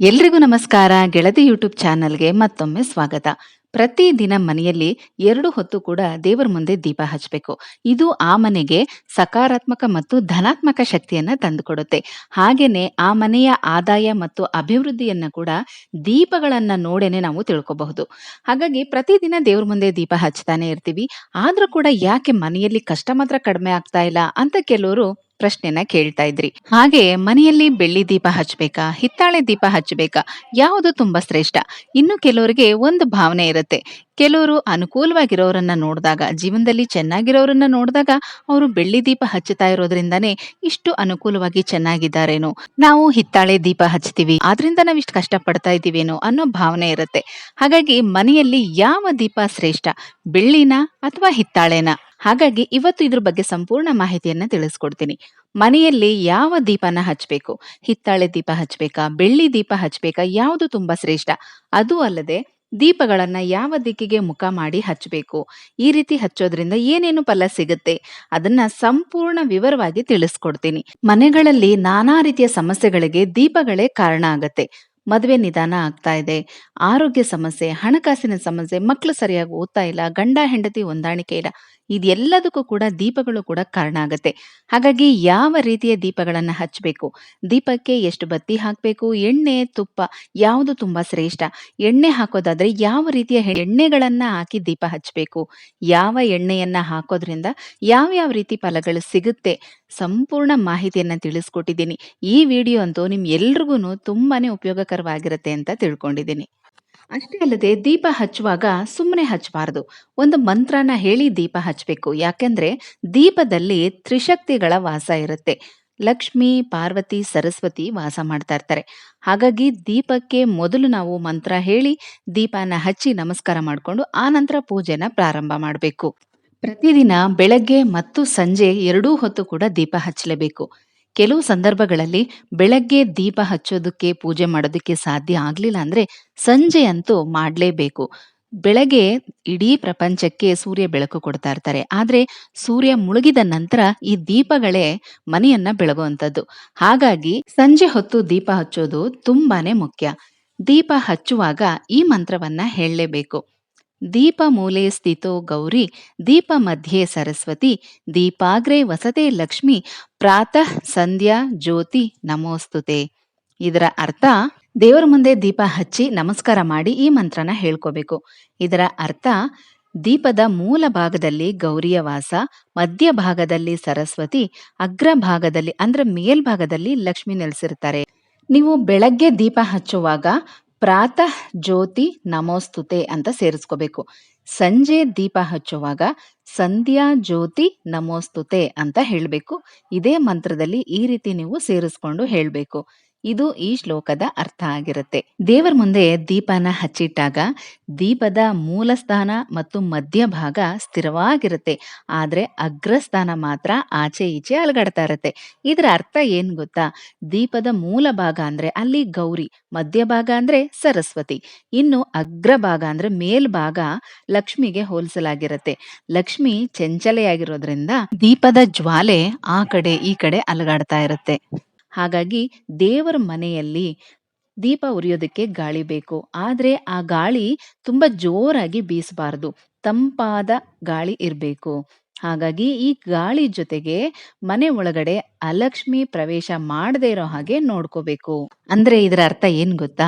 ಎಲ್ರಿಗೂ ನಮಸ್ಕಾರ. ಗೆಳತಿ ಯೂಟ್ಯೂಬ್ ಚಾನಲ್ಗೆ ಮತ್ತೊಮ್ಮೆ ಸ್ವಾಗತ. ಪ್ರತಿದಿನ ಮನೆಯಲ್ಲಿ ಎರಡು ಹೊತ್ತು ಕೂಡ ದೇವರ ಮುಂದೆ ದೀಪ ಹಚ್ಚಬೇಕು. ಇದು ಆ ಮನೆಗೆ ಸಕಾರಾತ್ಮಕ ಮತ್ತು ಧನಾತ್ಮಕ ಶಕ್ತಿಯನ್ನ ತಂದುಕೊಡುತ್ತೆ. ಹಾಗೇನೆ ಆ ಮನೆಯ ಆದಾಯ ಮತ್ತು ಅಭಿವೃದ್ಧಿಯನ್ನ ಕೂಡ ದೀಪಗಳನ್ನ ನೋಡೇನೆ ನಾವು ತಿಳ್ಕೋಬಹುದು. ಹಾಗಾಗಿ ಪ್ರತಿದಿನ ದೇವ್ರ ಮುಂದೆ ದೀಪ ಹಚ್ತಾನೆ ಇರ್ತೀವಿ. ಆದ್ರೂ ಕೂಡ ಯಾಕೆ ಮನೆಯಲ್ಲಿ ಕಷ್ಟ ಮಾತ್ರ ಕಡಿಮೆ ಆಗ್ತಾ ಇಲ್ಲ ಅಂತ ಕೆಲವರು ಪ್ರಶ್ನೆನ ಕೇಳ್ತಾ ಇದ್ರಿ. ಹಾಗೆ ಮನೆಯಲ್ಲಿ ಬೆಳ್ಳಿ ದೀಪ ಹಚ್ಬೇಕಾ, ಹಿತ್ತಾಳೆ ದೀಪ ಹಚ್ಚಬೇಕಾ ಯಾವುದು ತುಂಬಾ ಶ್ರೇಷ್ಠ. ಇನ್ನು ಕೆಲವರಿಗೆ ಒಂದು ಭಾವನೆ ಇರುತ್ತೆ. ಕೆಲವರು ಅನುಕೂಲವಾಗಿರೋರನ್ನ ನೋಡಿದಾಗ, ಜೀವನದಲ್ಲಿ ಚೆನ್ನಾಗಿರೋರನ್ನ ನೋಡಿದಾಗ ಅವರು ಬೆಳ್ಳಿ ದೀಪ ಹಚ್ಚುತ್ತಾ ಇರೋದ್ರಿಂದಾನೇ ಇಷ್ಟು ಅನುಕೂಲವಾಗಿ ಚೆನ್ನಾಗಿದ್ದಾರೇನೋ. ನಾವು ಹಿತ್ತಾಳೆ ದೀಪ ಹಚ್ತೀವಿ, ಆದ್ರಿಂದ ನಾವು ಇಷ್ಟು ಕಷ್ಟ ಪಡ್ತಾ ಇದೀವೇನೋ ಅನ್ನೋ ಭಾವನೆ ಇರುತ್ತೆ. ಹಾಗಾಗಿ ಮನೆಯಲ್ಲಿ ಯಾವ ದೀಪ ಶ್ರೇಷ್ಠ? ಬೆಳ್ಳಿನ ಅಥವಾ ಹಿತ್ತಾಳೆನ? ಹಾಗಾಗಿ ಇವತ್ತು ಇದ್ರ ಬಗ್ಗೆ ಸಂಪೂರ್ಣ ಮಾಹಿತಿಯನ್ನ ತಿಳಿಸ್ಕೊಡ್ತೀನಿ. ಮನೆಯಲ್ಲಿ ಯಾವ ದೀಪನ ಹಚ್ಬೇಕು? ಹಿತ್ತಾಳೆ ದೀಪ ಹಚ್ಬೇಕಾ? ಬೆಳ್ಳಿ ದೀಪ ಹಚ್ಬೇಕಾ? ಯಾವುದು ತುಂಬಾ ಶ್ರೇಷ್ಠ? ಅದು ಅಲ್ಲದೆ ದೀಪಗಳನ್ನ ಯಾವ ದಿಕ್ಕಿಗೆ ಮುಖ ಮಾಡಿ ಹಚ್ಚಬೇಕು ಈ ರೀತಿ ಹಚ್ಚೋದ್ರಿಂದ ಏನೇನು ಫಲ ಸಿಗುತ್ತೆ? ಅದನ್ನ ಸಂಪೂರ್ಣ ವಿವರವಾಗಿ ತಿಳಿಸ್ಕೊಡ್ತೀನಿ. ಮನೆಗಳಲ್ಲಿ ನಾನಾ ರೀತಿಯ ಸಮಸ್ಯೆಗಳಿಗೆ ದೀಪಗಳೇ ಕಾರಣ ಆಗತ್ತೆ. ಮದುವೆ ನಿಧಾನ ಆಗ್ತಾ ಇದೆ. ಆರೋಗ್ಯ ಸಮಸ್ಯೆ, ಹಣಕಾಸಿನ ಸಮಸ್ಯೆ ಮಕ್ಕಳು ಸರಿಯಾಗಿ ಓದ್ತಾ ಇಲ್ಲ, ಗಂಡ, ಹೆಂಡತಿ ಹೊಂದಾಣಿಕೆ ಇಲ್ಲ. ಇದೆಲ್ಲದಕ್ಕೂ ಕೂಡ ದೀಪಗಳು ಕೂಡ ಕಾರಣ ಆಗುತ್ತೆ. ಹಾಗಾಗಿ ಯಾವ ರೀತಿಯ ದೀಪಗಳನ್ನ ಹಚ್ಚಬೇಕು ದೀಪಕ್ಕೆ ಎಷ್ಟು ಬತ್ತಿ ಹಾಕಬೇಕು? ಎಣ್ಣೆ, ತುಪ್ಪ ಯಾವುದು ತುಂಬಾ ಶ್ರೇಷ್ಠ? ಎಣ್ಣೆ ಹಾಕೋದಾದ್ರೆ ಯಾವ ರೀತಿಯ ಎಣ್ಣೆಗಳನ್ನ ಹಾಕಿ ದೀಪ ಹಚ್ಚಬೇಕು ಯಾವ ಎಣ್ಣೆಯನ್ನ ಹಾಕೋದ್ರಿಂದ ಯಾವ ಯಾವ ರೀತಿ ಫಲಗಳು ಸಿಗುತ್ತೆ? ಸಂಪೂರ್ಣ ಮಾಹಿತಿಯನ್ನ ತಿಳಿಸ್ಕೊಟ್ಟಿದ್ದೀನಿ. ಈ ವಿಡಿಯೋ ಅಂತೂ ನಿಮ್ ಎಲ್ರಿಗೂ ತುಂಬಾನೇ ಉಪಯೋಗಕರವಾಗಿರುತ್ತೆ ಅಂತ ತಿಳ್ಕೊಂಡಿದ್ದೀನಿ. ಅಷ್ಟೇ ಅಲ್ಲದೆ ದೀಪ ಹಚ್ಚುವಾಗ ಸುಮ್ಮನೆ ಹಚ್ಚಬಾರದು. ಒಂದು ಮಂತ್ರನ ಹೇಳಿ ದೀಪ ಹಚ್ಚಬೇಕು. ಯಾಕೆಂದ್ರೆ ದೀಪದಲ್ಲಿ ತ್ರಿಶಕ್ತಿಗಳ ವಾಸ ಇರುತ್ತೆ. ಲಕ್ಷ್ಮಿ, ಪಾರ್ವತಿ, ಸರಸ್ವತಿ ವಾಸ ಮಾಡ್ತಾ ಇರ್ತಾರೆ. ಹಾಗಾಗಿ ದೀಪಕ್ಕೆ ಮೊದಲು ನಾವು ಮಂತ್ರ ಹೇಳಿ ದೀಪನ ಹಚ್ಚಿ ನಮಸ್ಕಾರ ಮಾಡಿಕೊಂಡು ಆ ನಂತರ ಪೂಜೆನ ಪ್ರಾರಂಭ ಮಾಡಬೇಕು. ಪ್ರತಿದಿನ ಬೆಳಗ್ಗೆ ಮತ್ತು ಸಂಜೆ ಎರಡೂ ಹೊತ್ತು ಕೂಡ ದೀಪ ಹಚ್ಚಲೇಬೇಕು. ಕೆಲವು ಸಂದರ್ಭಗಳಲ್ಲಿ ಬೆಳಗ್ಗೆ ದೀಪ ಹಚ್ಚೋದಕ್ಕೆ ಪೂಜೆ ಮಾಡೋದಕ್ಕೆ ಸಾಧ್ಯ ಆಗ್ಲಿಲ್ಲ ಅಂದ್ರೆ ಸಂಜೆ ಅಂತೂ ಮಾಡಲೇಬೇಕು. ಬೆಳಗ್ಗೆ ಇಡೀ ಪ್ರಪಂಚಕ್ಕೆ ಸೂರ್ಯ ಬೆಳಕು ಕೊಡ್ತಾ ಇರ್ತಾರೆ. ಆದ್ರೆ ಸೂರ್ಯ ಮುಳುಗಿದ ನಂತರ ಈ ದೀಪಗಳೇ ಮನೆಯನ್ನ ಬೆಳಗುವಂಥದ್ದು. ಹಾಗಾಗಿ ಸಂಜೆ ಹೊತ್ತು ದೀಪ ಹಚ್ಚೋದು ತುಂಬಾನೇ ಮುಖ್ಯ. ದೀಪ ಹಚ್ಚುವಾಗ ಈ ಮಂತ್ರವನ್ನ ಹೇಳಲೇಬೇಕು. ದೀಪ ಮೂಲೆ ಸ್ಥಿತೋ ಗೌರಿ, ದೀಪ ಮಧ್ಯೆ ಸರಸ್ವತಿ, ದೀಪಾಗ್ರೆ ವಸತೆ ಲಕ್ಷ್ಮಿ, ಪ್ರಾತಃ ಸಂಧ್ಯಾ ಜ್ಯೋತಿ ನಮೋಸ್ತುತೆ. ಇದರ ಅರ್ಥ, ದೇವರ ಮುಂದೆ ದೀಪ ಹಚ್ಚಿ ನಮಸ್ಕಾರ ಮಾಡಿ ಈ ಮಂತ್ರನ ಹೇಳ್ಕೋಬೇಕು. ಇದರ ಅರ್ಥ, ದೀಪದ ಮೂಲ ಭಾಗದಲ್ಲಿ ಗೌರಿಯ ವಾಸ, ಮಧ್ಯ ಭಾಗದಲ್ಲಿ ಸರಸ್ವತಿ, ಅಗ್ರ ಭಾಗದಲ್ಲಿ ಅಂದ್ರೆ ಮೇಲ್ಭಾಗದಲ್ಲಿ ಲಕ್ಷ್ಮಿ ನೆಲೆಸಿರ್ತಾರೆ. ನೀವು ಬೆಳಗ್ಗೆ ದೀಪ ಹಚ್ಚುವಾಗ ಪ್ರಾತಃ ಜ್ಯೋತಿ ನಮೋಸ್ತುತೆ ಅಂತ ಸೇರಿಸ್ಕೋಬೇಕು. ಸಂಜೆ ದೀಪ ಹಚ್ಚುವಾಗ ಸಂಧ್ಯಾ ಜ್ಯೋತಿ ನಮೋಸ್ತುತೆ ಅಂತ ಹೇಳಬೇಕು. ಇದೇ ಮಂತ್ರದಲ್ಲಿ ಈ ರೀತಿ ನೀವು ಸೇರಿಸ್ಕೊಂಡು ಹೇಳಬೇಕು. ಇದು ಈ ಶ್ಲೋಕದ ಅರ್ಥ ಆಗಿರುತ್ತೆ. ದೇವರ ಮುಂದೆ ದೀಪನ ಹಚ್ಚಿಟ್ಟಾಗ ದೀಪದ ಮೂಲ ಸ್ಥಾನ ಮತ್ತು ಮಧ್ಯಭಾಗ ಸ್ಥಿರವಾಗಿರುತ್ತೆ. ಆದ್ರೆ ಅಗ್ರಸ್ಥಾನ ಮಾತ್ರ ಆಚೆ ಈಚೆ ಅಲುಗಾಡ್ತಾ ಇರುತ್ತೆ. ಇದರ ಅರ್ಥ ಏನ್ ಗೊತ್ತಾ? ದೀಪದ ಮೂಲ ಭಾಗ ಅಂದ್ರೆ ಅಲ್ಲಿ ಗೌರಿ, ಮಧ್ಯಭಾಗ ಅಂದ್ರೆ ಸರಸ್ವತಿ, ಇನ್ನು ಅಗ್ರಭಾಗ ಅಂದ್ರೆ ಮೇಲ್ಭಾಗ ಲಕ್ಷ್ಮಿಗೆ ಹೋಲಿಸಲಾಗಿರುತ್ತೆ. ಲಕ್ಷ್ಮಿ ಚಂಚಲೆಯಾಗಿರೋದ್ರಿಂದ ದೀಪದ ಜ್ವಾಲೆ ಆ ಕಡೆ ಈ ಕಡೆ ಅಲುಗಾಡ್ತಾ ಇರುತ್ತೆ. ಹಾಗಾಗಿ ದೇವರ ಮನೆಯಲ್ಲಿ ದೀಪ ಉರಿಯೋದಕ್ಕೆ ಗಾಳಿ ಬೇಕು. ಆದರೆ ಆ ಗಾಳಿ ತುಂಬಾ ಜೋರಾಗಿ ಬೀಸಬಾರದು. ತಂಪಾದ ಗಾಳಿ ಇರಬೇಕು. ಹಾಗಾಗಿ ಈ ಗಾಳಿ ಜೊತೆಗೆ ಮನೆ ಒಳಗಡೆ ಅಲಕ್ಷ್ಮಿ ಪ್ರವೇಶ ಮಾಡದೇ ಇರೋ ಹಾಗೆ ನೋಡ್ಕೋಬೇಕು. ಅಂದ್ರೆ ಇದರ ಅರ್ಥ ಏನ್ ಗೊತ್ತಾ?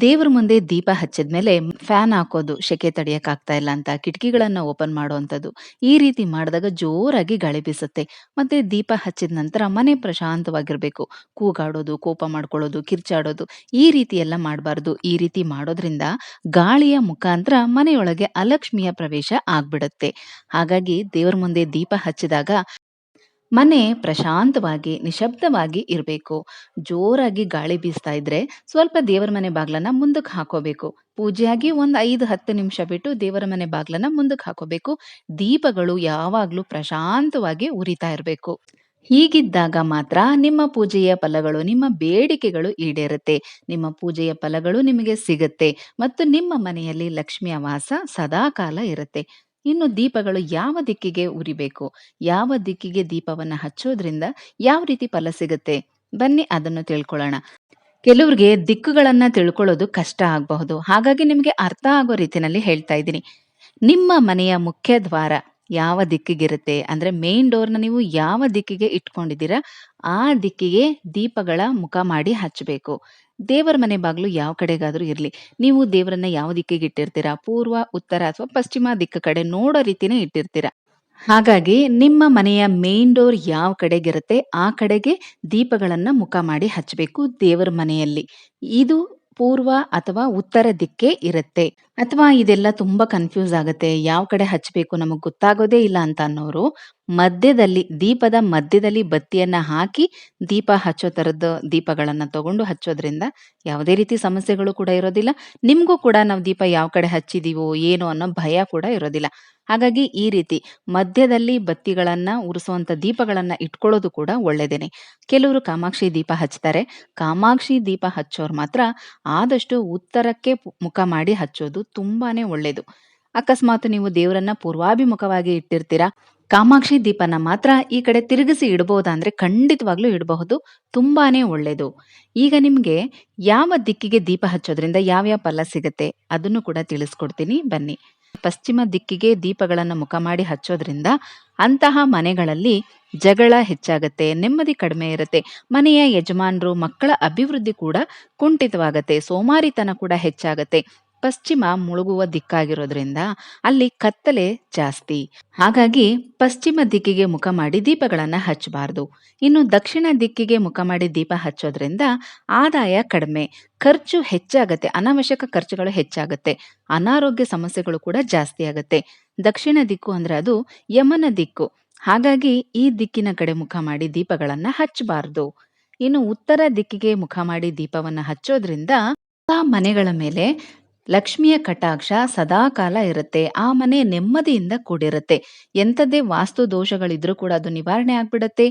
ದೇವ್ರ ಮುಂದೆ ದೀಪ ಹಚ್ಚಿದ್ಮೇಲೆ ಫ್ಯಾನ್ ಹಾಕೋದು ಶೆಕೆ ತಡಿಯಕ್ ಆಗ್ತಾ ಇಲ್ಲ ಅಂತ, ಕಿಟಕಿಗಳನ್ನ ಓಪನ್ ಮಾಡುವಂತದ್ದು ಈ ರೀತಿ ಮಾಡಿದಾಗ ಜೋರಾಗಿ ಗಾಳಿ ಬೀಸುತ್ತೆ. ಮತ್ತೆ ದೀಪ ಹಚ್ಚಿದ ನಂತರ ಮನೆ ಪ್ರಶಾಂತವಾಗಿರ್ಬೇಕು. ಕೂಗಾಡೋದು, ಕೋಪ ಮಾಡ್ಕೊಳ್ಳೋದು, ಕಿರ್ಚಾಡೋದು, ಈ ರೀತಿ ಎಲ್ಲ ಮಾಡಬಾರ್ದು. ಈ ರೀತಿ ಮಾಡೋದ್ರಿಂದ ಗಾಳಿಯ ಮುಖಾಂತರ ಮನೆಯೊಳಗೆ ಅಲಕ್ಷ್ಮಿಯ ಪ್ರವೇಶ ಆಗ್ಬಿಡುತ್ತೆ. ಹಾಗಾಗಿ ದೇವರ ಮುಂದೆ ದೀಪ ಹಚ್ಚಿದಾಗ ಮನೆ ಪ್ರಶಾಂತವಾಗಿ, ನಿಶಬ್ದವಾಗಿ ಇರಬೇಕು. ಜೋರಾಗಿ ಗಾಳಿ ಬೀಸ್ತಾ ಇದ್ರೆ ಸ್ವಲ್ಪ ದೇವರ ಮನೆ ಬಾಗ್ಲನ್ನ ಮುಂದಕ್ಕೆ ಹಾಕೋಬೇಕು. ಪೂಜೆಯಾಗಿ ಒಂದ್ ಐದು, ಹತ್ತು ನಿಮಿಷ ಬಿಟ್ಟು ದೇವರ ಮನೆ ಬಾಗ್ಲನ್ನ ಮುಂದಕ್ಕೆ ಹಾಕೋಬೇಕು. ದೀಪಗಳು ಯಾವಾಗ್ಲೂ ಪ್ರಶಾಂತವಾಗಿ ಉರಿತಾ ಇರಬೇಕು. ಹೀಗಿದ್ದಾಗ ಮಾತ್ರ ನಿಮ್ಮ ಪೂಜೆಯ ಫಲಗಳು, ನಿಮ್ಮ ಬೇಡಿಕೆಗಳು ಈಡೇರುತ್ತೆ. ನಿಮ್ಮ ಪೂಜೆಯ ಫಲಗಳು ನಿಮಗೆ ಸಿಗುತ್ತೆ. ಮತ್ತು ನಿಮ್ಮ ಮನೆಯಲ್ಲಿ ಲಕ್ಷ್ಮಿಯ ವಾಸ ಸದಾಕಾಲ ಇರುತ್ತೆ. ಇನ್ನು ದೀಪಗಳು ಯಾವ ದಿಕ್ಕಿಗೆ ಉರಿಬೇಕು? ಯಾವ ದಿಕ್ಕಿಗೆ ದೀಪವನ್ನ ಹಚ್ಚೋದ್ರಿಂದ ಯಾವ ರೀತಿ ಫಲ ಸಿಗುತ್ತೆ? ಬನ್ನಿ ಅದನ್ನು ತಿಳ್ಕೊಳ್ಳೋಣ. ಕೆಲವ್ರಿಗೆ ದಿಕ್ಕುಗಳನ್ನ ತಿಳ್ಕೊಳ್ಳೋದು ಕಷ್ಟ ಆಗಬಹುದು. ಹಾಗಾಗಿ ನಿಮಗೆ ಅರ್ಥ ಆಗೋ ರೀತಿನಲ್ಲಿ ಹೇಳ್ತಾ ಇದ್ದೀನಿ. ನಿಮ್ಮ ಮನೆಯ ಮುಖ್ಯ ದ್ವಾರ ಯಾವ ದಿಕ್ಕಿಗಿರುತ್ತೆ? ಅಂದ್ರೆ ಮೇನ್ ಡೋರ್ನ ನೀವು ಯಾವ ದಿಕ್ಕಿಗೆ ಇಟ್ಕೊಂಡಿದ್ದೀರಾ? ಆ ದಿಕ್ಕಿಗೆ ದೀಪಗಳ ಮುಖ ಮಾಡಿ ಹಚ್ಚಬೇಕು. ದೇವರ ಮನೆ ಬಾಗಿಲು ಯಾವ ಕಡೆಗಾದ್ರೂ ಇರ್ಲಿ. ನೀವು ದೇವರನ್ನ ಯಾವ ದಿಕ್ಕಿಗೆ ಇಟ್ಟಿರ್ತೀರಾ? ಪೂರ್ವ, ಉತ್ತರ ಅಥವಾ ಪಶ್ಚಿಮ ದಿಕ್ಕ ಕಡೆ ನೋಡೋ ರೀತಿನೇ ಇಟ್ಟಿರ್ತೀರಾ? ಹಾಗಾಗಿ ನಿಮ್ಮ ಮನೆಯ ಮೇನ್ ಡೋರ್ ಯಾವ ಕಡೆಗಿರುತ್ತೆ ಆ ಕಡೆಗೆ ದೀಪಗಳನ್ನ ಮುಖ ಮಾಡಿ ಹಚ್ಚಬೇಕು ದೇವರ ಮನೆಯಲ್ಲಿ. ಇದು ಪೂರ್ವ ಅಥವಾ ಉತ್ತರ ದಿಕ್ಕೇ ಇರುತ್ತೆ. ಅಥವಾ ಇದೆಲ್ಲ ತುಂಬಾ ಕನ್ಫ್ಯೂಸ್ ಆಗುತ್ತೆ. ಯಾವ ಕಡೆ ಹಚ್ಚಬೇಕು ನಮಗೆ ಗೊತ್ತಾಗೋದೇ ಇಲ್ಲ ಅಂತ ಅನ್ನೋರು ಮಧ್ಯದಲ್ಲಿ, ದೀಪದ ಮಧ್ಯದಲ್ಲಿ ಬತ್ತಿಯನ್ನ ಹಾಕಿ ದೀಪ ಹಚ್ಚೋ ತರದ ದೀಪಗಳನ್ನ ತಗೊಂಡು ಹಚ್ಚೋದ್ರಿಂದ ಯಾವುದೇ ರೀತಿ ಸಮಸ್ಯೆಗಳು ಕೂಡ ಇರೋದಿಲ್ಲ. ನಿಮಗೂ ಕೂಡ ನಾವು ದೀಪ ಯಾವ ಕಡೆ ಹಚ್ಚಿದೀವೋ, ಏನೋ ಅನ್ನೋ ಭಯ ಕೂಡ ಇರೋದಿಲ್ಲ. ಹಾಗಾಗಿ ಈ ರೀತಿ ಮಧ್ಯದಲ್ಲಿ ಬತ್ತಿಗಳನ್ನ ಉರಿಸುವಂತ ದೀಪಗಳನ್ನ ಇಟ್ಕೊಳ್ಳೋದು ಕೂಡ ಒಳ್ಳೇದೇನೆ. ಕೆಲವರು ಕಾಮಾಕ್ಷಿ ದೀಪ ಹಚ್ತಾರೆ. ಕಾಮಾಕ್ಷಿ ದೀಪ ಹಚ್ಚೋರು ಮಾತ್ರ ಆದಷ್ಟು ಉತ್ತರಕ್ಕೆ ಮುಖ ಮಾಡಿ ಹಚ್ಚೋದು ತುಂಬಾನೇ ಒಳ್ಳೇದು. ಅಕಸ್ಮಾತ್ ನೀವು ದೇವರನ್ನ ಪೂರ್ವಾಭಿಮುಖವಾಗಿ ಇಟ್ಟಿರ್ತೀರಾ? ಕಾಮಾಕ್ಷಿ ದೀಪನ ಮಾತ್ರ ಈ ಕಡೆ ತಿರುಗಿಸಿ ಇಡಬಹುದಾ ಅಂದ್ರೆ ಖಂಡಿತವಾಗ್ಲೂ ಇಡಬಹುದು. ತುಂಬಾನೇ ಒಳ್ಳೇದು. ಈಗ ನಿಮ್ಗೆ ಯಾವ ದಿಕ್ಕಿಗೆ ದೀಪ ಹಚ್ಚೋದ್ರಿಂದ ಯಾವ್ಯಾವ ಫಲ ಸಿಗುತ್ತೆ? ಅದನ್ನು ಕೂಡ ತಿಳಿಸ್ಕೊಡ್ತೀನಿ. ಬನ್ನಿ. ಪಶ್ಚಿಮ ದಿಕ್ಕಿಗೆ ದೀಪಗಳನ್ನು ಮುಖ ಮಾಡಿ ಹಚ್ಚೋದ್ರಿಂದ ಅಂತಹ ಮನೆಗಳಲ್ಲಿ ಜಗಳ ಹೆಚ್ಚಾಗತ್ತೆ, ನೆಮ್ಮದಿ ಕಡಿಮೆ ಇರುತ್ತೆ. ಮನೆಯ ಯಜಮಾನರು ಮಕ್ಕಳ ಅಭಿವೃದ್ಧಿ ಕೂಡ ಕುಂಠಿತವಾಗತ್ತೆ, ಸೋಮಾರಿತನ ಕೂಡ ಹೆಚ್ಚಾಗತ್ತೆ. ಪಶ್ಚಿಮ ಮುಳುಗುವ ದಿಕ್ಕಾಗಿರೋದ್ರಿಂದ ಅಲ್ಲಿ ಕತ್ತಲೆ ಜಾಸ್ತಿ. ಹಾಗಾಗಿ ಪಶ್ಚಿಮ ದಿಕ್ಕಿಗೆ ಮುಖ ಮಾಡಿ ದೀಪಗಳನ್ನ ಹಚ್ಚಬಾರ್ದು. ಇನ್ನು ದಕ್ಷಿಣ ದಿಕ್ಕಿಗೆ ಮುಖ ಮಾಡಿ ದೀಪ ಹಚ್ಚೋದ್ರಿಂದ ಆದಾಯ ಕಡಿಮೆ. ಖರ್ಚು ಹೆಚ್ಚಾಗತ್ತೆ, ಅನಾವಶ್ಯಕ ಖರ್ಚುಗಳು ಹೆಚ್ಚಾಗತ್ತೆ. ಅನಾರೋಗ್ಯ ಸಮಸ್ಯೆಗಳು ಕೂಡ ಜಾಸ್ತಿ ಆಗತ್ತೆ. ದಕ್ಷಿಣ ದಿಕ್ಕು ಅಂದ್ರೆ ಅದು ಯಮನ ದಿಕ್ಕು. ಹಾಗಾಗಿ ಈ ದಿಕ್ಕಿನ ಕಡೆ ಮುಖ ಮಾಡಿ ದೀಪಗಳನ್ನ ಹಚ್ಚಬಾರ್ದು. ಇನ್ನು ಉತ್ತರ ದಿಕ್ಕಿಗೆ ಮುಖ ಮಾಡಿ ದೀಪವನ್ನ ಹಚ್ಚೋದ್ರಿಂದ ಮನೆಗಳ ಮೇಲೆ ಲಕ್ಷ್ಮಿಯ ಕಟಾಕ್ಷ ಸದಾಕಾಲ ಇರುತ್ತೆ. ಆ ಮನೆ ನೆಮ್ಮದಿಯಿಂದ ಕೂಡಿರುತ್ತೆ. ಎಂಥದ್ದೇ ವಾಸ್ತು ದೋಷಗಳಿದ್ರೂ ಕೂಡ ಅದು ನಿವಾರಣೆ ಆಗ್ಬಿಡತ್ತೆ.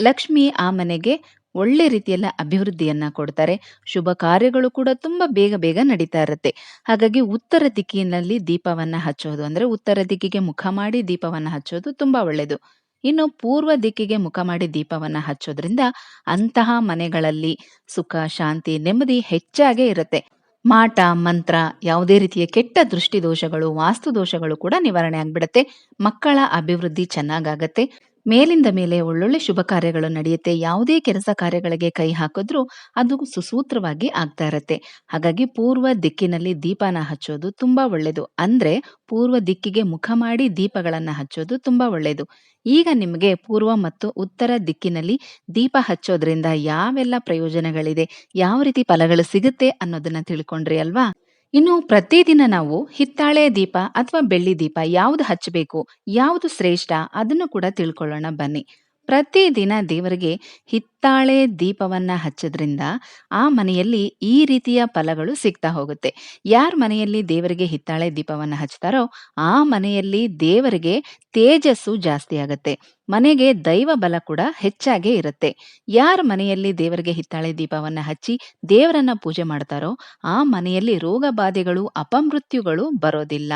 ಲಕ್ಷ್ಮಿ ಆ ಮನೆಗೆ ಒಳ್ಳೆ ರೀತಿಯಲ್ಲ ಅಭಿವೃದ್ಧಿಯನ್ನ ಕೊಡ್ತಾರೆ. ಶುಭ ಕಾರ್ಯಗಳು ಕೂಡ ತುಂಬಾ ಬೇಗ ಬೇಗ ನಡೀತಾ ಇರುತ್ತೆ. ಹಾಗಾಗಿ ಉತ್ತರ ದಿಕ್ಕಿನಲ್ಲಿ ದೀಪವನ್ನ ಹಚ್ಚೋದು ಅಂದ್ರೆ ಉತ್ತರ ದಿಕ್ಕಿಗೆ ಮುಖ ಮಾಡಿ ದೀಪವನ್ನ ಹಚ್ಚೋದು ತುಂಬಾ ಒಳ್ಳೆಯದು ಇನ್ನು ಪೂರ್ವ ದಿಕ್ಕಿಗೆ ಮುಖ ಮಾಡಿ ದೀಪವನ್ನ ಹಚ್ಚೋದ್ರಿಂದ ಅಂತಹ ಮನೆಗಳಲ್ಲಿ ಸುಖ, ಶಾಂತಿ, ನೆಮ್ಮದಿ ಹೆಚ್ಚಾಗೇ ಇರುತ್ತೆ. ಮಾಟ, ಮಂತ್ರ ಯಾವುದೇ ರೀತಿಯ ಕೆಟ್ಟ ದೃಷ್ಟಿ ದೋಷಗಳು ವಾಸ್ತು ದೋಷಗಳು ಕೂಡ ನಿವಾರಣೆ ಆಗ್ಬಿಡತ್ತೆ. ಮಕ್ಕಳ ಅಭಿವೃದ್ಧಿ ಚೆನ್ನಾಗಾಗತ್ತೆ. ಮೇಲಿಂದ ಮೇಲೆ ಒಳ್ಳೊಳ್ಳೆ ಶುಭ ಕಾರ್ಯಗಳು ನಡೆಯುತ್ತೆ. ಯಾವುದೇ ಕೆಲಸ ಕಾರ್ಯಗಳಿಗೆ ಕೈ ಹಾಕಿದ್ರು ಅದು ಸುಸೂತ್ರವಾಗಿ ಆಗ್ತಾ ಇರತ್ತೆ. ಹಾಗಾಗಿ ಪೂರ್ವ ದಿಕ್ಕಿನಲ್ಲಿ ದೀಪನ ಹಚ್ಚೋದು ತುಂಬಾ ಒಳ್ಳೇದು. ಅಂದ್ರೆ ಪೂರ್ವ ದಿಕ್ಕಿಗೆ ಮುಖ ಮಾಡಿ ದೀಪಗಳನ್ನ ಹಚ್ಚೋದು ತುಂಬಾ ಒಳ್ಳೇದು. ಈಗ ನಿಮಗೆ ಪೂರ್ವ ಮತ್ತು ಉತ್ತರ ದಿಕ್ಕಿನಲ್ಲಿ ದೀಪ ಹಚ್ಚೋದ್ರಿಂದ ಯಾವೆಲ್ಲ ಪ್ರಯೋಜನಗಳಿದೆ? ಯಾವ ರೀತಿ ಫಲಗಳು ಸಿಗುತ್ತೆ ಅನ್ನೋದನ್ನ ತಿಳ್ಕೊಂಡ್ರಿ ಅಲ್ವಾ? ಇನ್ನು ಪ್ರತಿದಿನ ನಾವು ಹಿತ್ತಾಳೆ ದೀಪ ಅಥವಾ ಬೆಳ್ಳಿ ದೀಪ ಯಾವುದು ಹಚ್ಚಬೇಕು, ಯಾವುದು ಶ್ರೇಷ್ಠ ಅದನ್ನು ಕೂಡ ತಿಳ್ಕೊಳ್ಳೋಣ ಬನ್ನಿ. ಪ್ರತಿದಿನ ದೇವರಿಗೆ ಹಿತ್ತಾಳೆ ದೀಪವನ್ನ ಹಚ್ಚೋದ್ರಿಂದ ಆ ಮನೆಯಲ್ಲಿ ಈ ರೀತಿಯ ಫಲಗಳು ಸಿಗ್ತಾ ಹೋಗುತ್ತೆ. ಯಾರ ಮನೆಯಲ್ಲಿ ದೇವರಿಗೆ ಹಿತ್ತಾಳೆ ದೀಪವನ್ನ ಹಚ್ತಾರೋ ಆ ಮನೆಯಲ್ಲಿ ದೇವರಿಗೆ ತೇಜಸ್ಸು ಜಾಸ್ತಿ ಆಗುತ್ತೆ. ಮನೆಗೆ ದೈವ ಬಲ ಕೂಡ ಹೆಚ್ಚಾಗೇ ಇರುತ್ತೆ. ಯಾರ ಮನೆಯಲ್ಲಿ ದೇವರಿಗೆ ಹಿತ್ತಾಳೆ ದೀಪವನ್ನ ಹಚ್ಚಿ ದೇವರನ್ನ ಪೂಜೆ ಮಾಡ್ತಾರೋ ಆ ಮನೆಯಲ್ಲಿ ರೋಗ ಬಾಧೆಗಳು, ಅಪಮೃತ್ಯುಗಳು ಬರೋದಿಲ್ಲ.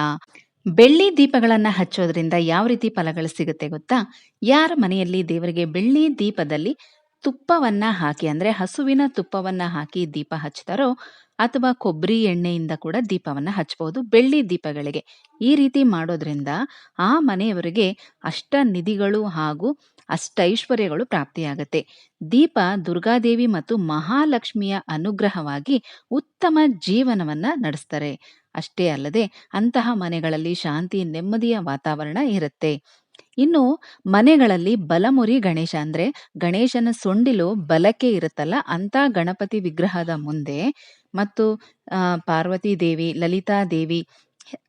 ಬೆಳ್ಳಿ ದೀಪಗಳನ್ನ ಹಚ್ಚೋದ್ರಿಂದ ಯಾವ ರೀತಿ ಫಲಗಳು ಸಿಗುತ್ತೆ ಗೊತ್ತಾ? ಯಾರ ಮನೆಯಲ್ಲಿ ದೇವರಿಗೆ ಬೆಳ್ಳಿ ದೀಪದಲ್ಲಿ ತುಪ್ಪವನ್ನ ಹಾಕಿ, ಅಂದ್ರೆ ಹಸುವಿನ ತುಪ್ಪವನ್ನ ಹಾಕಿ ದೀಪ ಹಚ್ತಾರೋ ಅಥವಾ ಕೊಬ್ಬರಿ ಎಣ್ಣೆಯಿಂದ ಕೂಡ ದೀಪವನ್ನ ಹಚ್ಚಬಹುದು ಬೆಳ್ಳಿ ದೀಪಗಳಿಗೆ. ಈ ರೀತಿ ಮಾಡೋದ್ರಿಂದ ಆ ಮನೆಯವರಿಗೆ ಅಷ್ಟ ನಿಧಿಗಳು ಹಾಗೂ ಅಷ್ಟೈಶ್ವರ್ಯಗಳು ಪ್ರಾಪ್ತಿಯಾಗತ್ತೆ. ದೀಪ ದುರ್ಗಾದೇವಿ ಮತ್ತು ಮಹಾಲಕ್ಷ್ಮಿಯ ಅನುಗ್ರಹವಾಗಿ ಉತ್ತಮ ಜೀವನವನ್ನ ನಡೆಸ್ತಾರೆ. ಅಷ್ಟೇ ಅಲ್ಲದೆ ಅಂತಹ ಮನೆಗಳಲ್ಲಿ ಶಾಂತಿ, ನೆಮ್ಮದಿಯ ವಾತಾವರಣ ಇರುತ್ತೆ. ಇನ್ನು ಮನೆಗಳಲ್ಲಿ ಬಲಮುರಿ ಗಣೇಶ ಅಂದ್ರೆ ಗಣೇಶನ ಸೊಂಡಿಲು ಬಲಕ್ಕೆ ಇರುತ್ತಲ್ಲ ಅಂತ ಗಣಪತಿ ವಿಗ್ರಹದ ಮುಂದೆ ಮತ್ತು ಪಾರ್ವತಿ ದೇವಿ ಲಲಿತಾ ದೇವಿ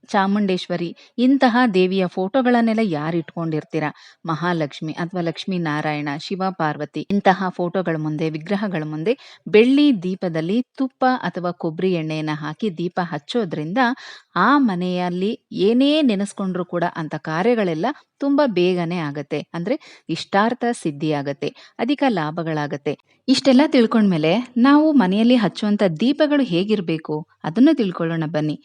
ಚಾಮುಂಡೇಶ್ವರಿ, ಇಂತಹ ದೇವಿಯ ಫೋಟೋಗಳನ್ನೆಲ್ಲ ಯಾರು ಇಟ್ಕೊಂಡಿರ್ತೀರ ಮಹಾಲಕ್ಷ್ಮಿ ಅಥವಾ ಲಕ್ಷ್ಮೀ ನಾರಾಯಣ ಶಿವ, ಪಾರ್ವತಿ, ಇಂತಹ ಫೋಟೋಗಳ ಮುಂದೆ, ವಿಗ್ರಹಗಳ ಮುಂದೆ ಬೆಳ್ಳಿ ದೀಪದಲ್ಲಿ ತುಪ್ಪ ಅಥವಾ ಕೊಬ್ಬರಿ ಎಣ್ಣೆಯನ್ನು ಹಾಕಿ ದೀಪ ಹಚ್ಚೋದ್ರಿಂದ ಆ ಮನೆಯಲ್ಲಿ ಏನೇ ನೆನೆಸ್ಕೊಂಡ್ರು ಕೂಡ ಅಂತ ಕಾರ್ಯಗಳೆಲ್ಲ ತುಂಬ ಬೇಗನೆ ಆಗತ್ತೆ. ಅಂದ್ರೆ ಇಷ್ಟಾರ್ಥ ಸಿದ್ಧಿ ಆಗತ್ತೆ, ಅಧಿಕ ಲಾಭಗಳಾಗತ್ತೆ. ಇಷ್ಟೆಲ್ಲ ತಿಳ್ಕೊಂಡ್ಮೇಲೆ ನಾವು ಮನೆಯಲ್ಲಿ ಹಚ್ಚುವಂತ ದೀಪಗಳು ಹೇಗಿರಬೇಕು? ಅದನ್ನು ತಿಳ್ಕೊಳ್ಳೋಣ ಬನ್ನಿ.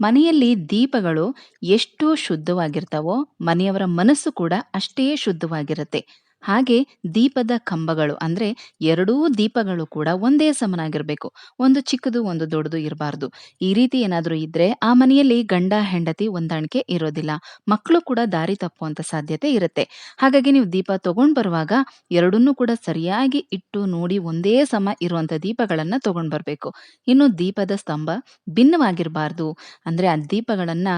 ಮನೆಯಲ್ಲಿ ದೀಪಗಳು ಎಷ್ಟು ಶುದ್ಧವಾಗಿರ್ತಾವೋ ಮನೆಯವರ ಮನಸ್ಸು ಕೂಡ ಅಷ್ಟೇ ಶುದ್ಧವಾಗಿರುತ್ತೆ. ಹಾಗೆ ದೀಪದ ಕಂಬಗಳು ಅಂದ್ರೆ ಎರಡೂ ದೀಪಗಳು ಕೂಡ ಒಂದೇ ಸಮನಾಗಿರ್ಬೇಕು. ಒಂದು ಚಿಕ್ಕದು, ಒಂದು ದೊಡ್ಡದು ಇರಬಾರ್ದು. ಈ ರೀತಿ ಏನಾದರೂ ಇದ್ರೆ ಆ ಮನೆಯಲ್ಲಿ ಗಂಡ-ಹೆಂಡತಿ ಹೊಂದಾಣಿಕೆ ಇರೋದಿಲ್ಲ. ಮಕ್ಕಳು ಕೂಡ ದಾರಿ ತಪ್ಪುವಂತ ಸಾಧ್ಯತೆ ಇರುತ್ತೆ. ಹಾಗಾಗಿ ನೀವು ದೀಪ ತಗೊಂಡ್ ಬರುವಾಗ ಎರಡನ್ನೂ ಕೂಡ ಸರಿಯಾಗಿ ಇಟ್ಟು ನೋಡಿ ಒಂದೇ ಸಮ ಇರುವಂತ ದೀಪಗಳನ್ನ ತಗೊಂಡ್ ಬರಬೇಕು ಇನ್ನು ದೀಪದ ಸ್ತಂಭ ಭಿನ್ನವಾಗಿರಬಾರ್ದು. ಅಂದ್ರೆ ಆ ದೀಪಗಳನ್ನ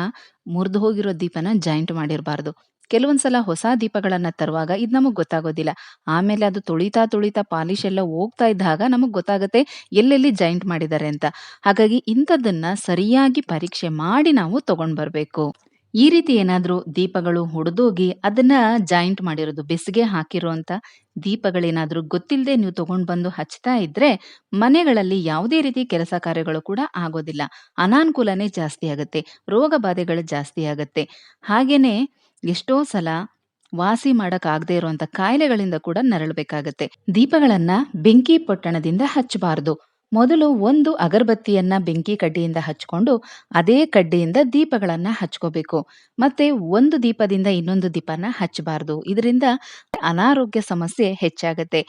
ಮುರಿದು ಹೋಗಿರೋ ದೀಪನ ಜಾಯಿಂಟ್ ಮಾಡಿರಬಾರ್ದು. ಕೆಲವೊಂದ್ ಸಲ ಹೊಸ ದೀಪಗಳನ್ನ ತರುವಾಗ ಇದ್ ನಮಗ್ ಗೊತ್ತಾಗೋದಿಲ್ಲ. ಆಮೇಲೆ ಅದು ತುಳಿತಾ, ತುಳಿತಾ ಪಾಲಿಶ್ ಎಲ್ಲ ಹೋಗ್ತಾ ಇದ್ದಾಗ ನಮಗ್ ಗೊತ್ತಾಗತ್ತೆ ಎಲ್ಲೆಲ್ಲಿ ಜಾಯಿಂಟ್ ಮಾಡಿದ್ದಾರೆ ಅಂತ. ಹಾಗಾಗಿ ಇಂಥದ್ದನ್ನ ಸರಿಯಾಗಿ ಪರೀಕ್ಷೆ ಮಾಡಿ ನಾವು ತಗೊಂಡ್ ಬರ್ಬೇಕು. ಈ ರೀತಿ ಏನಾದ್ರೂ ದೀಪಗಳು ಹೊಡೆದೋಗಿ ಅದನ್ನ ಜಾಯಿಂಟ್ ಮಾಡಿರೋದು ಬೆಸಿಗೆ ಹಾಕಿರುವಂತ ದೀಪಗಳೇನಾದ್ರೂ ಗೊತ್ತಿಲ್ಲದೆ ನೀವು ತಗೊಂಡ್ ಬಂದು ಹಚ್ತಾ ಇದ್ರೆ ಮನೆಗಳಲ್ಲಿ ಯಾವುದೇ ರೀತಿ ಕೆಲಸ ಕಾರ್ಯಗಳು ಕೂಡ ಆಗೋದಿಲ್ಲ. ಅನಾನುಕೂಲನೇ ಜಾಸ್ತಿ ಆಗುತ್ತೆ ರೋಗ ಬಾಧೆಗಳು ಜಾಸ್ತಿ ಆಗುತ್ತೆ ಹಾಗೇನೆ ಎಷ್ಟೋ ಸಲ ವಾಸಿ ಮಾಡಕ್ ಆಗದೆ ಇರುವಂತ ಕಾಯಿಲೆಗಳಿಂದ ಕೂಡ ನರಳಬೇಕಾಗತ್ತೆ. ದೀಪಗಳನ್ನ ಬೆಂಕಿ ಪೊಟ್ಟಣದಿಂದ ಹಚ್ಚಬಾರದು ಮೊದಲು ಒಂದು ಅಗರಬತ್ತಿಯನ್ನ ಬೆಂಕಿ ಕಡ್ಡಿಯಿಂದ ಹಚ್ಕೊಂಡು ಅದೇ ಕಡ್ಡಿಯಿಂದ ದೀಪಗಳನ್ನ ಹಚ್ಕೋಬೇಕು. ಮತ್ತೆ ಒಂದು ದೀಪದಿಂದ ಇನ್ನೊಂದು ದೀಪನ ಹಚ್ಚಬಾರ್ದು. ಇದರಿಂದ ಅನಾರೋಗ್ಯ ಸಮಸ್ಯೆ ಹೆಚ್ಚಾಗತ್ತೆ.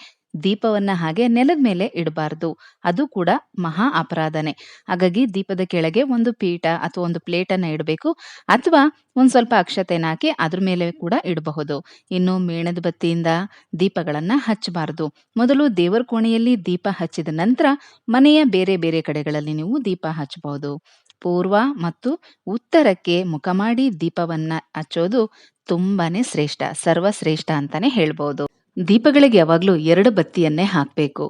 ದೀಪವನ್ನ ಹಾಗೆ ನೆಲದ ಮೇಲೆ ಇಡಬಾರ್ದು. ಅದು ಕೂಡ ಮಹಾ ಅಪರಾಧನೆ ಹಾಗಾಗಿ ದೀಪದ ಕೆಳಗೆ ಒಂದು ಪೀಠ ಅಥವಾ ಒಂದು ಪ್ಲೇಟನ್ನ ಇಡಬೇಕು. ಅಥವಾ ಒಂದು ಸ್ವಲ್ಪ ಅಕ್ಷತೆನ ಹಾಕಿ ಅದ್ರ ಮೇಲೆ ಕೂಡ ಇಡಬಹುದು. ಇನ್ನು ಮೇಣದ ಬತ್ತಿಯಿಂದ ದೀಪಗಳನ್ನ ಹಚ್ಚಬಾರದು ಮೊದಲು ದೇವರ ಕೋಣೆಯಲ್ಲಿ ದೀಪ ಹಚ್ಚಿದ ನಂತರ ಮನೆಯ ಬೇರೆ ಬೇರೆ ಕಡೆಗಳಲ್ಲಿ ನೀವು ದೀಪ ಹಚ್ಚಬಹುದು. ಪೂರ್ವ ಮತ್ತು ಉತ್ತರಕ್ಕೆ ಮುಖ ಮಾಡಿ ದೀಪವನ್ನ ಹಚ್ಚೋದು ತುಂಬಾನೇ ಶ್ರೇಷ್ಠ. ಸರ್ವಶ್ರೇಷ್ಠ ಅಂತಾನೆ ಹೇಳ್ಬಹುದು. ದೀಪಗಳಿಗೆ ಯಾವಾಗಲೂ ಎರಡು ಬತ್ತಿಯನ್ನೇ ಹಾಕಬೇಕು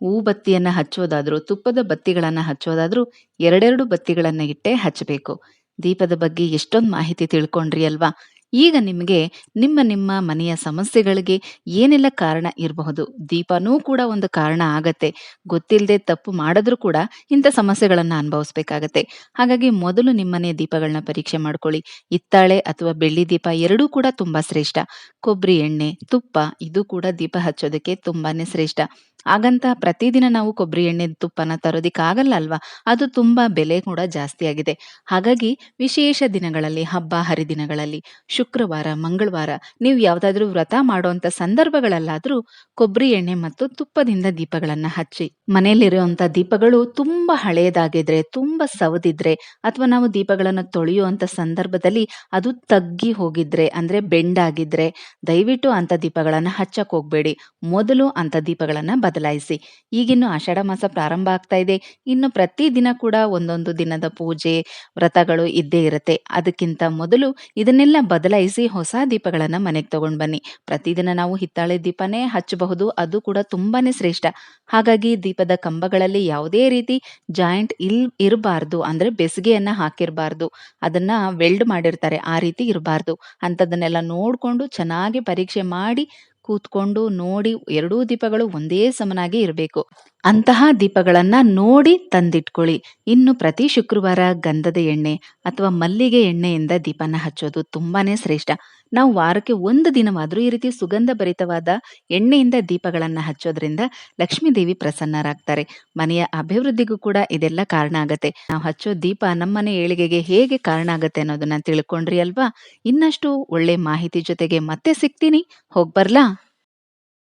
ಹೂ ಬತ್ತಿಯನ್ನ ಹಚ್ಚೋದಾದ್ರೂ, ತುಪ್ಪದ ಬತ್ತಿಗಳನ್ನ ಹಚ್ಚೋದಾದ್ರೂ ಎರಡೆರಡು ಬತ್ತಿಗಳನ್ನ ಇಟ್ಟೇ ಹಚ್ಚಬೇಕು. ದೀಪದ ಬಗ್ಗೆ ಎಷ್ಟೊಂದು ಮಾಹಿತಿ ತಿಳ್ಕೊಂಡ್ರಿ ಅಲ್ವಾ? ಈಗ ನಿಮಗೆ ನಿಮ್ಮ ನಿಮ್ಮ ಮನೆಯ ಸಮಸ್ಯೆಗಳಿಗೆ ಏನೆಲ್ಲ ಕಾರಣ ಇರಬಹುದು? ದೀಪನೂ ಕೂಡ ಒಂದು ಕಾರಣ ಆಗತ್ತೆ. ಗೊತ್ತಿಲ್ಲದೆ ತಪ್ಪು ಮಾಡಿದ್ರೂ ಕೂಡ ಇಂಥ ಸಮಸ್ಯೆಗಳನ್ನು ಅನುಭವಿಸ್ಬೇಕಾಗತ್ತೆ. ಹಾಗಾಗಿ ಮೊದಲು ನಿಮ್ಮನೆ ದೀಪಗಳನ್ನ ಪರೀಕ್ಷೆ ಮಾಡ್ಕೊಳ್ಳಿ. ಹಿತ್ತಾಳೆ ಅಥವಾ ಬೆಳ್ಳಿ ದೀಪ ಎರಡೂ ಕೂಡ ತುಂಬಾ ಶ್ರೇಷ್ಠ. ಕೊಬ್ಬರಿ ಎಣ್ಣೆ, ತುಪ್ಪ ಇದು ಕೂಡ ದೀಪ ಹಚ್ಚೋದಕ್ಕೆ ತುಂಬಾನೇ ಶ್ರೇಷ್ಠ. ಹಾಗಂತ ಪ್ರತಿದಿನ ನಾವು ಕೊಬ್ಬರಿ ಎಣ್ಣೆ, ತುಪ್ಪನ ತರೋದಿಕ್ಕಾಗಲ್ಲ ಅಲ್ವಾ? ಅದು ತುಂಬಾ ಬೆಲೆ ಕೂಡ ಜಾಸ್ತಿ ಆಗಿದೆ. ಹಾಗಾಗಿ ವಿಶೇಷ ದಿನಗಳಲ್ಲಿ, ಹಬ್ಬ ಹರಿದಿನಗಳಲ್ಲಿ, ಶುಕ್ರವಾರ, ಮಂಗಳವಾರ ನೀವು ಯಾವ್ದಾದ್ರೂ ವ್ರತ ಮಾಡುವಂತ ಸಂದರ್ಭಗಳಲ್ಲಾದ್ರೂ ಕೊಬ್ಬರಿ ಎಣ್ಣೆ ಮತ್ತು ತುಪ್ಪದಿಂದ ದೀಪಗಳನ್ನ ಹಚ್ಚಿ. ಮನೆಯಲ್ಲಿರುವಂತ ದೀಪಗಳು ತುಂಬಾ ಹಳೇದಾಗಿದ್ರೆ, ತುಂಬಾ ಸವದಿದ್ರೆ ಅಥವಾ ನಾವು ದೀಪಗಳನ್ನ ತೊಳೆಯುವಂತ ಸಂದರ್ಭದಲ್ಲಿ ಅದು ತಗ್ಗಿ ಹೋಗಿದ್ರೆ ಅಂದ್ರೆ ಬೆಂಡಾಗಿದ್ರೆ ದಯವಿಟ್ಟು ಅಂತ ದೀಪಗಳನ್ನ ಹಚ್ಚಕ್ ಹೋಗ್ಬೇಡಿ. ಮೊದಲು ಅಂತ ದೀಪಗಳನ್ನ ಬದಲಾಯಿಸಿ. ಈಗಿನ್ನು ಆಷಾಢ ಮಾಸ ಪ್ರಾರಂಭ ಆಗ್ತಾ ಇದೆ. ಇನ್ನು ಪ್ರತಿದಿನ ಕೂಡ ಒಂದೊಂದು ದಿನದ ಪೂಜೆ, ವ್ರತಗಳು ಇದ್ದೇ ಇರುತ್ತೆ ಅದಕ್ಕಿಂತ ಮೊದಲು ಇದನ್ನೆಲ್ಲ ಬದಲಾಯಿಸಿ ಹೊಸ ದೀಪಗಳನ್ನು ಮನೆಗೆ ತಗೊಂಡು ಬನ್ನಿ. ಪ್ರತಿದಿನ ನಾವು ಹಿತ್ತಾಳೆ ದೀಪನೇ ಹಚ್ಚಬಹುದು. ಅದು ಕೂಡ ತುಂಬಾನೇ ಶ್ರೇಷ್ಠ. ಹಾಗಾಗಿ ದೀಪದ ಕಂಬಗಳಲ್ಲಿ ಯಾವುದೇ ರೀತಿ ಜಾಯಿಂಟ್ ಇಲ್, ಇರಬಾರ್ದು. ಅಂದ್ರೆ ಬೆಸಿಗೆಯನ್ನು ಹಾಕಿರಬಾರ್ದು. ಅದನ್ನ ವೆಲ್ಡ್ ಮಾಡಿರ್ತಾರೆ. ಆ ರೀತಿ ಇರಬಾರ್ದು. ಅಂಥದ್ದನ್ನೆಲ್ಲ ನೋಡ್ಕೊಂಡು ಚೆನ್ನಾಗಿ ಪರೀಕ್ಷೆ ಮಾಡಿ ಕೂತ್ಕೊಂಡು ನೋಡಿ, ಎರಡೂ ದೀಪಗಳು ಒಂದೇ ಸಮನಾಗಿ ಇರಬೇಕು. ಅಂತಹ ದೀಪಗಳನ್ನ ನೋಡಿ ತಂದಿಟ್ಕೊಳ್ಳಿ. ಇನ್ನು ಪ್ರತಿ ಶುಕ್ರವಾರ ಗಂಧದ ಎಣ್ಣೆ ಅಥವಾ ಮಲ್ಲಿಗೆ ಎಣ್ಣೆಯಿಂದ ದೀಪನ ಹಚ್ಚೋದು ತುಂಬಾನೇ ಶ್ರೇಷ್ಠ. ನಾವು ವಾರಕ್ಕೆ ಒಂದು ದಿನವಾದ್ರೂ ಈ ರೀತಿ ಸುಗಂಧ ಭರಿತವಾದ ಎಣ್ಣೆಯಿಂದ ದೀಪಗಳನ್ನ ಹಚ್ಚೋದ್ರಿಂದ ಲಕ್ಷ್ಮೀ ದೇವಿ ಪ್ರಸನ್ನರಾಗ್ತಾರೆ. ಮನೆಯ ಅಭಿವೃದ್ಧಿಗೂ ಕೂಡ ಇದೆಲ್ಲ ಕಾರಣ ಆಗತ್ತೆ. ನಾವು ಹಚ್ಚೋ ದೀಪ ನಮ್ಮನೆ ಏಳಿಗೆಗೆ ಹೇಗೆ ಕಾರಣ ಆಗತ್ತೆ ಅನ್ನೋದನ್ನ ತಿಳ್ಕೊಂಡ್ರಿ ಅಲ್ವಾ? ಇನ್ನಷ್ಟು ಒಳ್ಳೆ ಮಾಹಿತಿ ಜೊತೆಗೆ ಮತ್ತೆ ಸಿಗ್ತೀನಿ. ಹೋಗ್ಬರ್ಲಾ?